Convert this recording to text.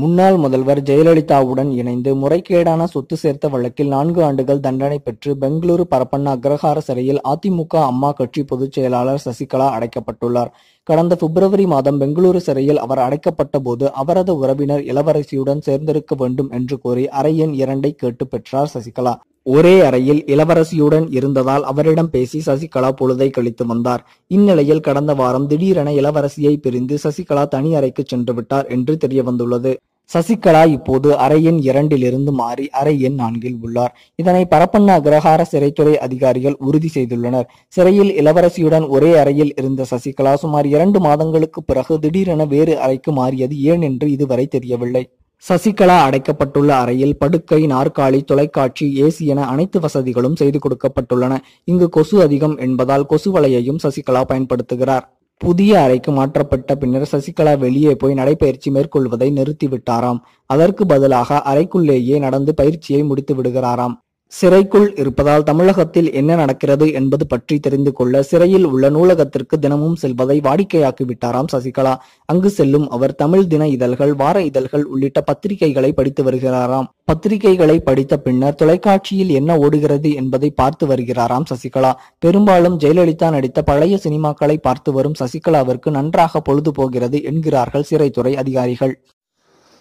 முன்னாள் முதல்வர் ஜெயலலிதாவுடன் இணைந்து முறைகேடான சொத்து சேர்த்த வழக்கில் நான்கு ஆண்டுகள் தண்டனை பெற்று பெங்களூரு பரப்பண்ண அக்ரஹார சிறையில் அதிமுக அம்மா கட்சி பொதுச் செயலாளர் சசிகலா அடைக்கப்பட்டுள்ளார். கடந்த பிப்ரவரி மாதம் பெங்களூரு சிறையில் அவர் அடைக்கப்பட்ட போது அவரது உறவினர் இளவரசியுடன் சேர்ந்திருக்க வேண்டும் என்று கோரி அறையின் இரண்டை கேட்டு பெற்றார் சசிகலா. ஒரே அறையில் இளவரசியுடன் இருந்ததால் அவரிடம் பேசி சசிகலா பொழுதை கழித்து வந்தார். இந்நிலையில் கடந்த வாரம் திடீரென இளவரசியை பிரிந்து சசிகலா தனி அறைக்கு சென்று விட்டார் என்று தெரியவந்துள்ளது. சசிகலா இப்போது அறை எண் இரண்டிலிருந்து மாறி அறை எண் நான்கில் உள்ளார். இதனை பரப்பண்ண அக்ரஹார சிறைத்துறை அதிகாரிகள் உறுதி செய்துள்ளனர். சிறையில் இளவரசியுடன் ஒரே அறையில் இருந்த சசிகலா சுமார் இரண்டு மாதங்களுக்கு பிறகு திடீரென வேறு அறைக்கு மாறியது ஏன் என்று இதுவரை தெரியவில்லை. சசிகலா அடைக்கப்பட்டுள்ள அறையில் படுக்கை நாற்காலி தொலைக்காட்சி ஏசி என அனைத்து வசதிகளும் செய்து கொடுக்கப்பட்டுள்ளன. இங்கு கொசு அதிகம் என்பதால் கொசு வலையையும் சசிகலா பயன்படுத்துகிறார். புதிய அறைக்கு மாற்றப்பட்ட பின்னர் சசிகலா வெளியே போய் நடைபயிற்சி மேற்கொள்வதை நிறுத்திவிட்டாராம். அதற்கு பதிலாக அறைக்குள்ளேயே நடந்து பயிற்சியை முடித்து விடுகிறாராம் சிறைக்குள் இருப்பதால் தமிழகத்தில் என்ன நடக்கிறது என்பது பற்றி தெரிந்து கொள்ள சிறையில் உள்ள நூலகத்திற்கு தினமும் செல்வதை வாடிக்கையாக்கி விட்டாராம் சசிகலா. அங்கு செல்லும் அவர் தமிழ் தின இதழ்கள் வார இதழ்கள் உள்ளிட்ட பத்திரிகைகளை படித்து வருகிறாராம். பத்திரிகைகளை படித்த பின்னர் தொலைக்காட்சியில் என்ன ஓடுகிறது என்பதை பார்த்து வருகிறாராம் சசிகலா. பெரும்பாலும் ஜெயலலிதா நடித்த பழைய சினிமாக்களை பார்த்து வரும் சசிகலாவிற்கு நன்றாக பொழுது போகிறது என்கிறார்கள் சிறைத்துறை அதிகாரிகள்.